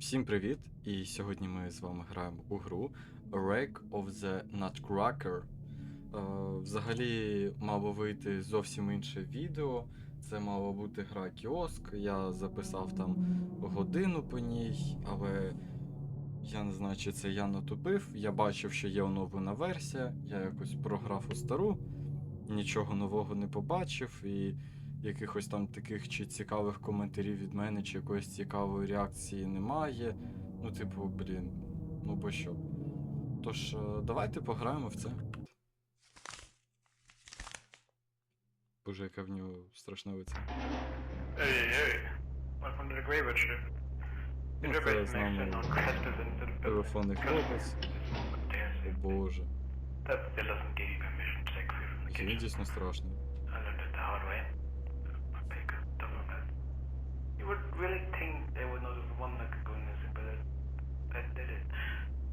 Всім привіт! І сьогодні ми з вами граємо у гру Wreck of the Nutcracker. Е, взагалі мало вийти зовсім інше відео. Це мала бути гра кіоск. Я записав там годину по ній, але я не знаю, чи це я натупив. Я бачив, що є оновлена версія. Я якось програв у стару, нічого нового не побачив і якихось там таких чи цікавих коментарів від мене, чи якоїсь цікавої реакції немає. Ну, типу, блін, ну бо що. Тож, е, давайте пограємо в це. Боже, яка в нього страшна лиця. Ну, це з нами телефонний хлопець. О боже. That still doesn't would really think they would know the a woman that could go missing, but they did it.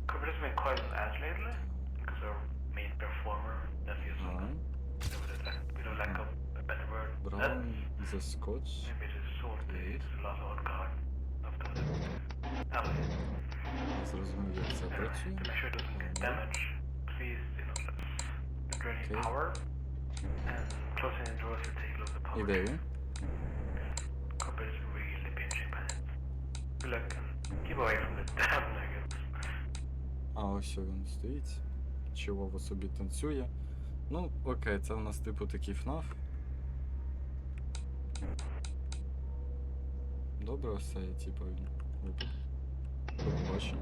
Cooperative been quite an ass lately because our main performer, nephew Songa, we don't lack of a better word. Brown is a Scots. Maybe it is sorted, it's a lot of card. Zrozumieć zabrać To make sure it doesn't get damaged. Please, you know, that's draining okay. power. And closing the doors will take a lot of power. Idei. And keep away from. А ось він стоїть. Чолово собі танцює. Ну, окей, це у нас типу такий ФНАФ. Добре, все, я типу він. випав. До побачення.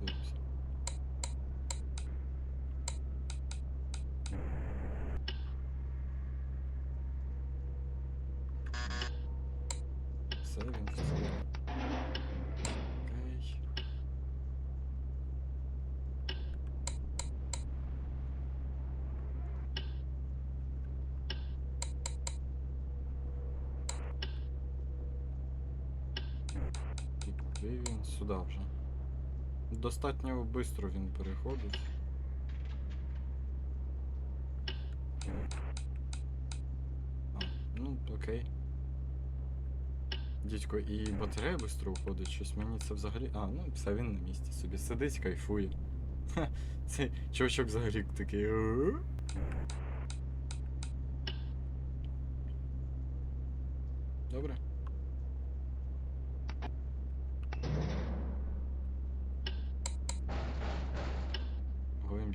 Дивимося. Все, він встиг. Окей. І куди він? Сюди вже. Достатньо швидко він переходить. Ну, окей. Дідько, і батарея швидко уходить, щось мені це взагалі. А, ну все, він на місці собі сидить, кайфує. Ха, цей чувачок взагалі такий. Добре.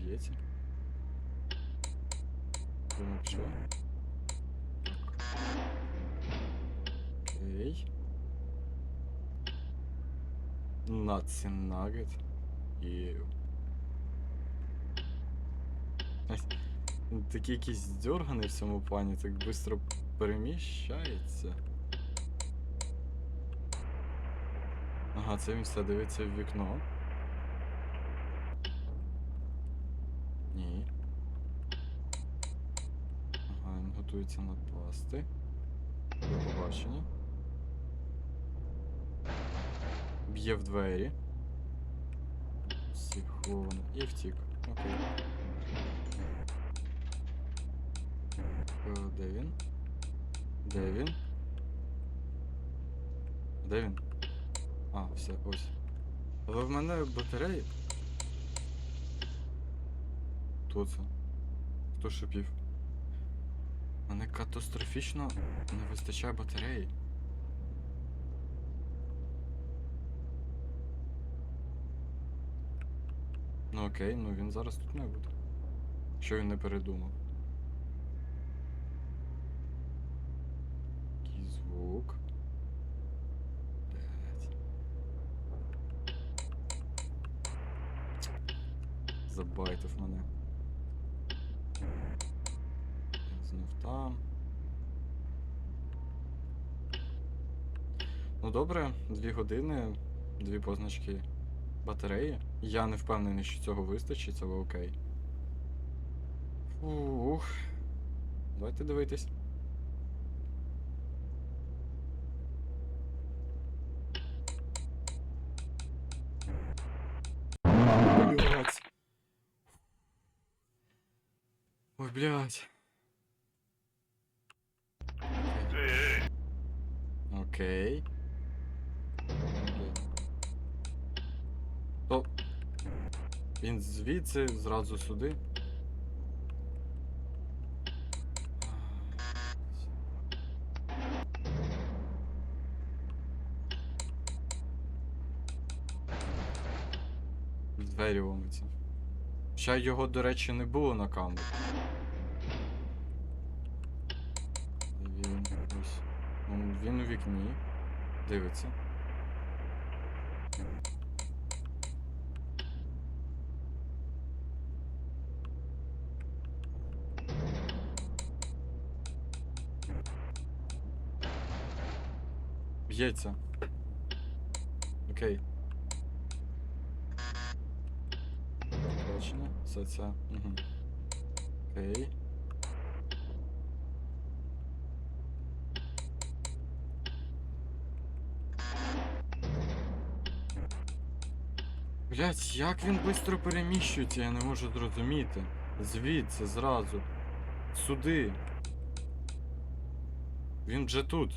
Ого, він б'ється. Думаю, пішло. Окей. Єу. Ась, він Такий якийсь дерганий в цьому плані, так швидко переміщається. Ага, це він все дивиться в вікно. Ні. Ага, він готується напасти. До побачення. Б'є в двері. Сіховано. І втік. Окей. Е, Де він? Де він? Де він? А, все, ось. Але в мене батареї. Хто це? Хто шипів? Мене катастрофічно не вистачає батареї. Ну окей, ну він зараз тут не буде. Що він не передумав. Дві години, дві позначки батареї. Я не впевнений, що цього вистачить, але окей. Ух. Давайте дивитись. Ой, блядь. Окей. То. Він звідси зразу сюди. Двері ломиться. Ще його, до речі, не було на камері. Він. Ну, Він у вікні. Дивиться. Б'ється. Окей. Точно. Все це. Угу. Окей. Блять, як він швидко переміщується, я не можу зрозуміти. Звідси, зразу. Сюди. Він вже тут.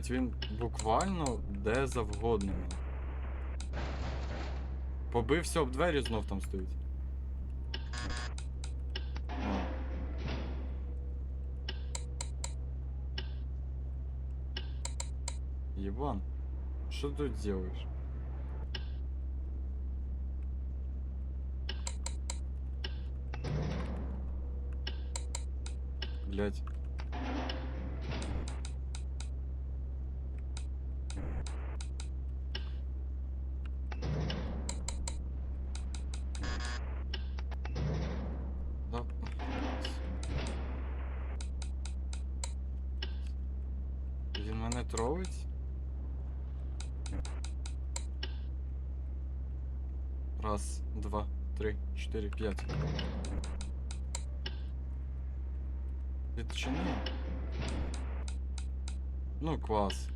Блять, він буквально де завгодно. Побився об двері знов там стоїть. О. Ебан, что ты тут делаешь? Блять. Раз, два, три, чотири, п'ять. Відчини. Ну, клас.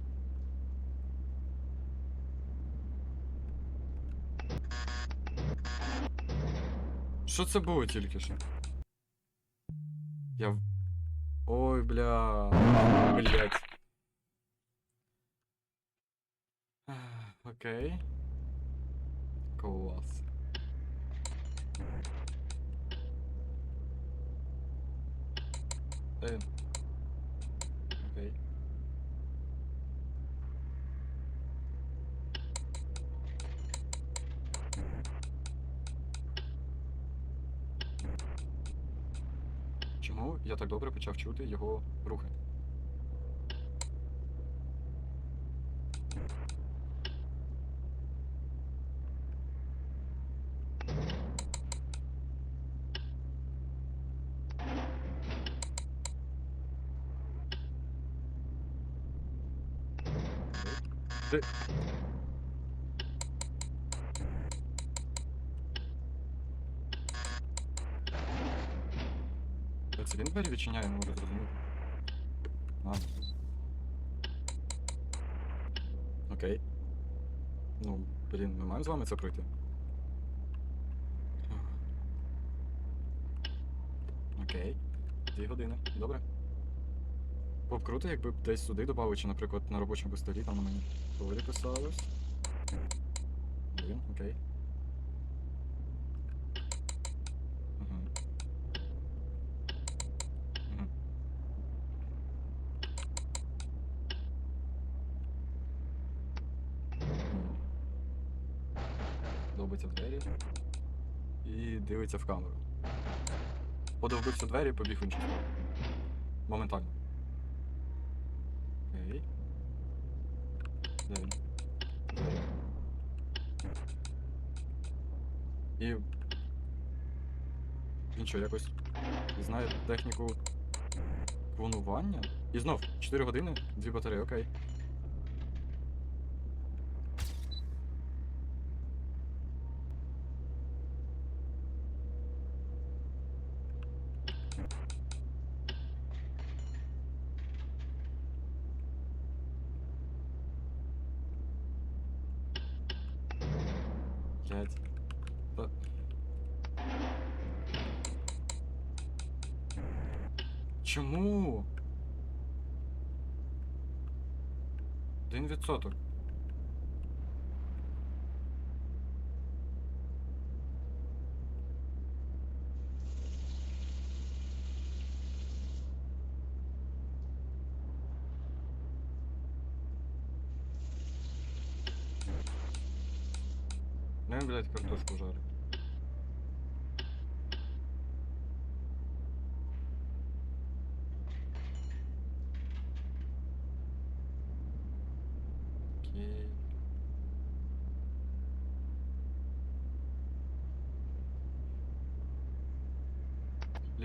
Що це було тільки що? Я. Ой, бля. Блять. Окей. Він? Окей. Чому я так добре почав чути його рухи? Це він двері відчиняє, не можу зрозуміти. Ладно. Окей. Ну, блін, ми маємо з вами це пройти. Окей. Дві години. Добре. Було б круто, якби десь сюди додали, чи, наприклад, на робочому столі там на мені Толі писалось. Блін, окей. Долбиться в двері і дивиться в камеру. Подовбився двері і побіг в іншу сторону. Моментально. Окей. Двері. І. Він що, якось знає техніку клонування? І знов 4 години, 2 батареї, окей. снять. Чому? Один відсоток.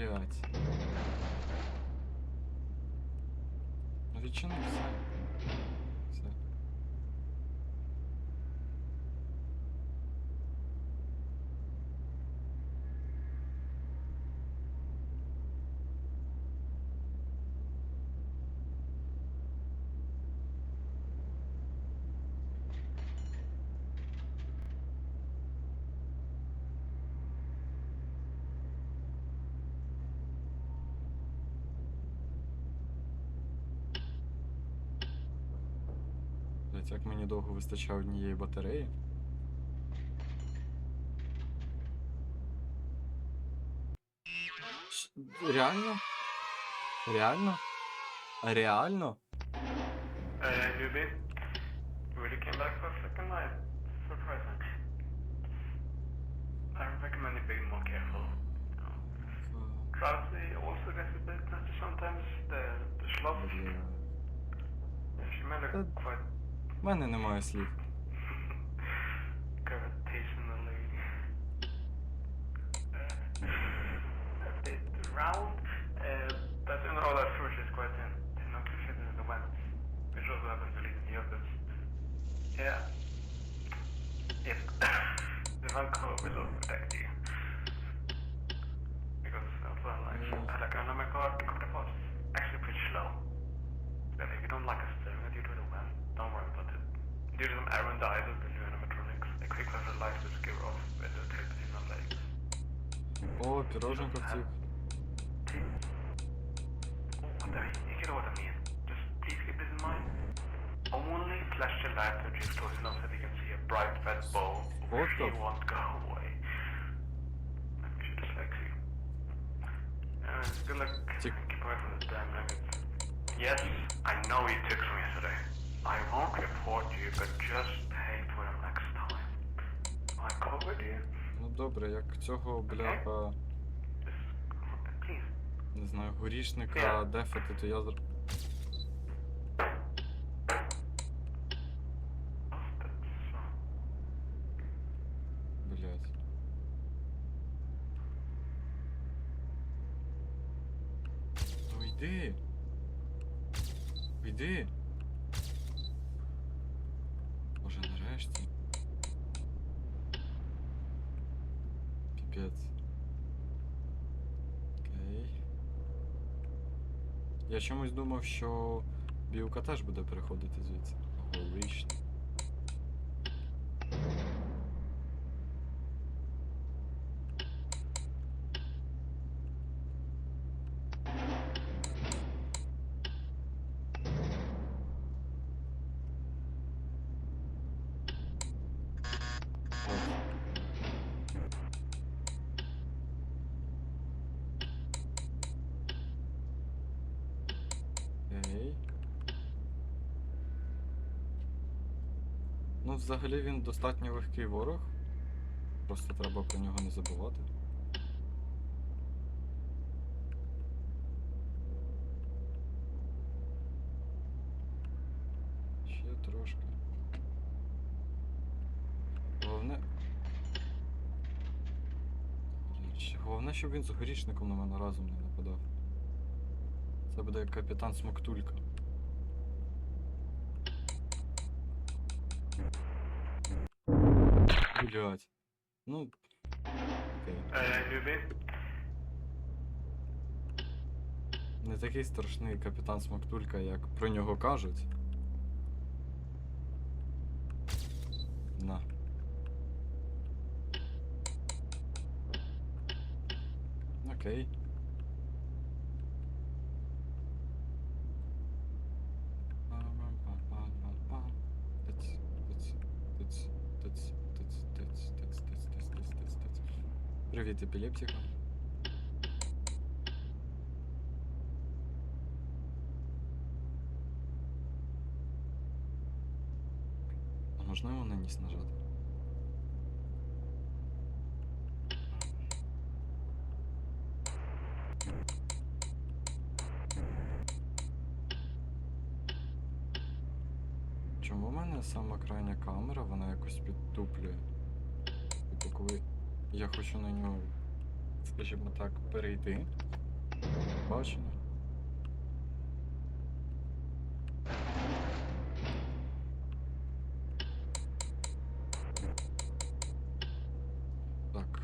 Блять. Ну відчини все. Все. Блять, як мені довго вистачає однієї батареї? Реально? Реально? Реально? Uh, newbie, really came back for a second night. Surprising. I recommend you being more careful. Drowsy also gets a bit better sometimes. The, the sloth, Бля. she may look quite В мене немає слів. Red bow, What which the mean. Just please keep this in mind. Only flash your lights when you won't go away. Like we should dyslexia. Uh, good luck. Tick. Keep away from the damn nuggets. Yes, I know you took from yesterday. I won't report you, but just pay for them next time. I covered you. Ну добре, як цього бляха, Just, не знаю, горішника дефати, то я зр... Блять. Ну йди. Йди. Боже, нарешті. Піпець. Окей. Я чомусь думав, що білка теж буде переходити звідси. Горішник. Окей. Ну, взагалі він достатньо легкий ворог. Просто треба про нього не забувати. Ще трошки. Головне. Головне, щоб він з горішником на мене разом не нападав. Це буде як капітан Смоктулька. Блять. Ну. Uh, newbie. Не такий страшний капітан Смоктулька, як про нього кажуть. На. Окей. Привіт, епілептика. А можна його на ніс нажати? Чому в мене сама крайня камера, вона якось підтуплює? Типу, коли я хочу на нього, скажімо перейти. Бачено? Так.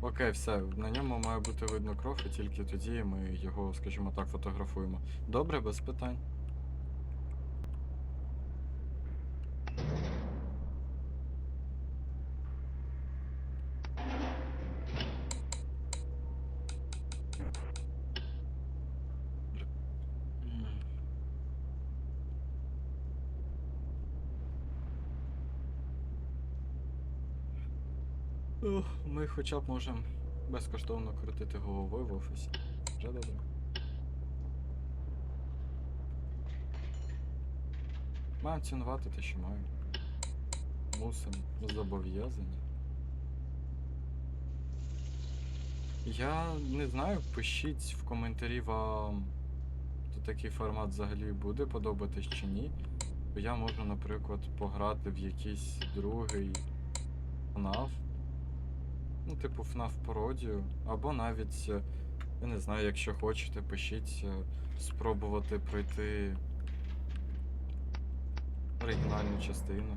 Окей, все, на ньому має бути видно кров, і тільки тоді ми його, скажімо так, фотографуємо. Добре, без питань. Ми хоча б можемо безкоштовно крутити головою в офісі. Вже добре. Маємо цінувати те, що маємо. Мусимо, зобов'язані. Я не знаю, пишіть в коментарі вам, то такий формат взагалі буде подобатись чи ні. Я можу, наприклад, пограти в якийсь другий FNAF. Ну, типу FNAF пародію. Або навіть, е, я не знаю, якщо хочете, пишіть, е, спробувати пройти оригінальну частину.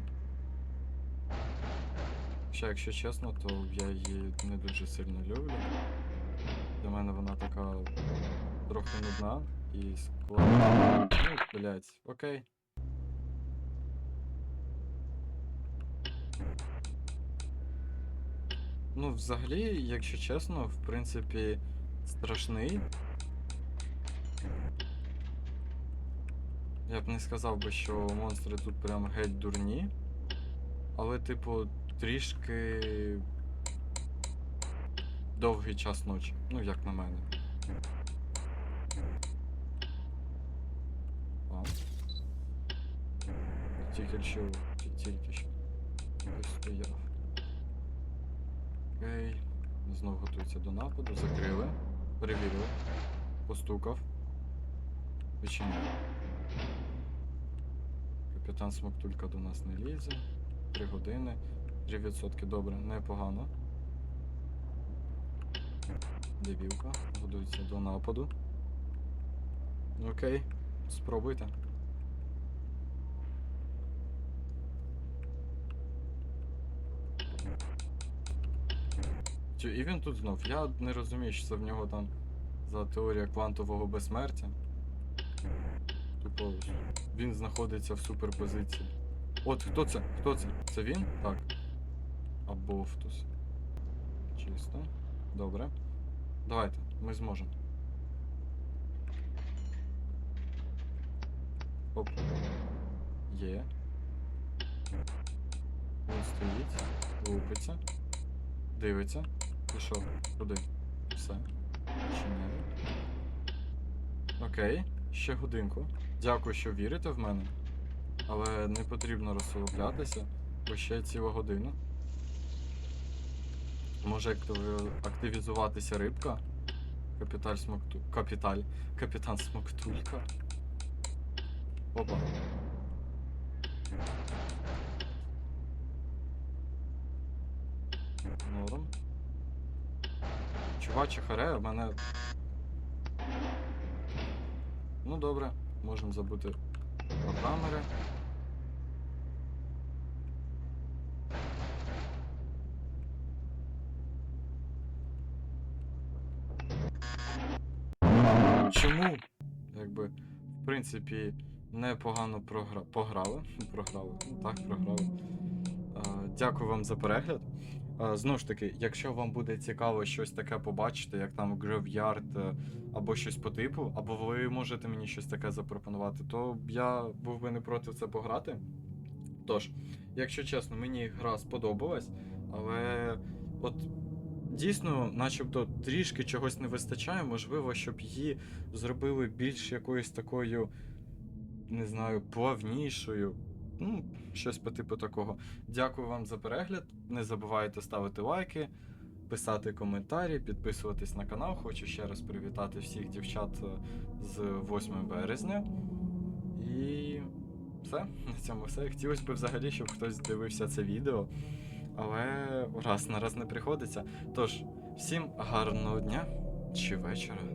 Хоча, якщо чесно, то я її не дуже сильно люблю. Для мене вона така трохи нудна і складна. Ну, блять, окей. Ну, взагалі, якщо чесно, в принципі, страшний. Я б не сказав би, що монстри тут прям геть дурні. Але, типу, трішки довгий час ночі. Ну, як на мене. А. Тільки що. Тільки що. Хтось стояв. Окей. Знов готується до нападу. Закрили. Перевірили. Постукав. Відчиняє. Капітан Смоктулька до нас не лізе. 3 години. 3% добре, непогано. Дебілка. Готується до нападу. Окей, спробуйте. Чи і він тут знов. Я не розумію, що це в нього там за теорія квантового безсмертя. Типу, він знаходиться в суперпозиції. От хто це? Хто це? Це він? Так. Або хтось. Чисто. Добре. Давайте, ми зможемо. Оп. Є. Він стоїть, лупиться, дивиться. Пішов. Куди? Все. Чиняє. Окей, ще годинку. Дякую, що вірите в мене. Але не потрібно розслаблятися, бо ще ціла година. Може активізуватися рибка. Капіталь смокту. Капіталь. Капітан смоктулька. Опа. Норм. Чуваче харе, в мене. Ну добре, можемо забути про камери. Чому? Якби, в принципі, непогано програ... пограли. Програли. Так, програли. Дякую вам за перегляд. Е, Знову ж таки, якщо вам буде цікаво щось таке побачити, як там Graveyard е, або щось по типу, або ви можете мені щось таке запропонувати, то я був би не проти це пограти. Тож, якщо чесно, мені гра сподобалась, але от дійсно, начебто, трішки чогось не вистачає, можливо, щоб її зробили більш якоюсь такою, не знаю, плавнішою. Ну, щось по типу такого. Дякую вам за перегляд. Не забувайте ставити лайки, писати коментарі, підписуватись на канал. Хочу ще раз привітати всіх дівчат е, з 8 березня. І все, на цьому все. Хотілося б взагалі, щоб хтось дивився це відео. Але раз на раз не приходиться. Тож, всім гарного дня чи вечора.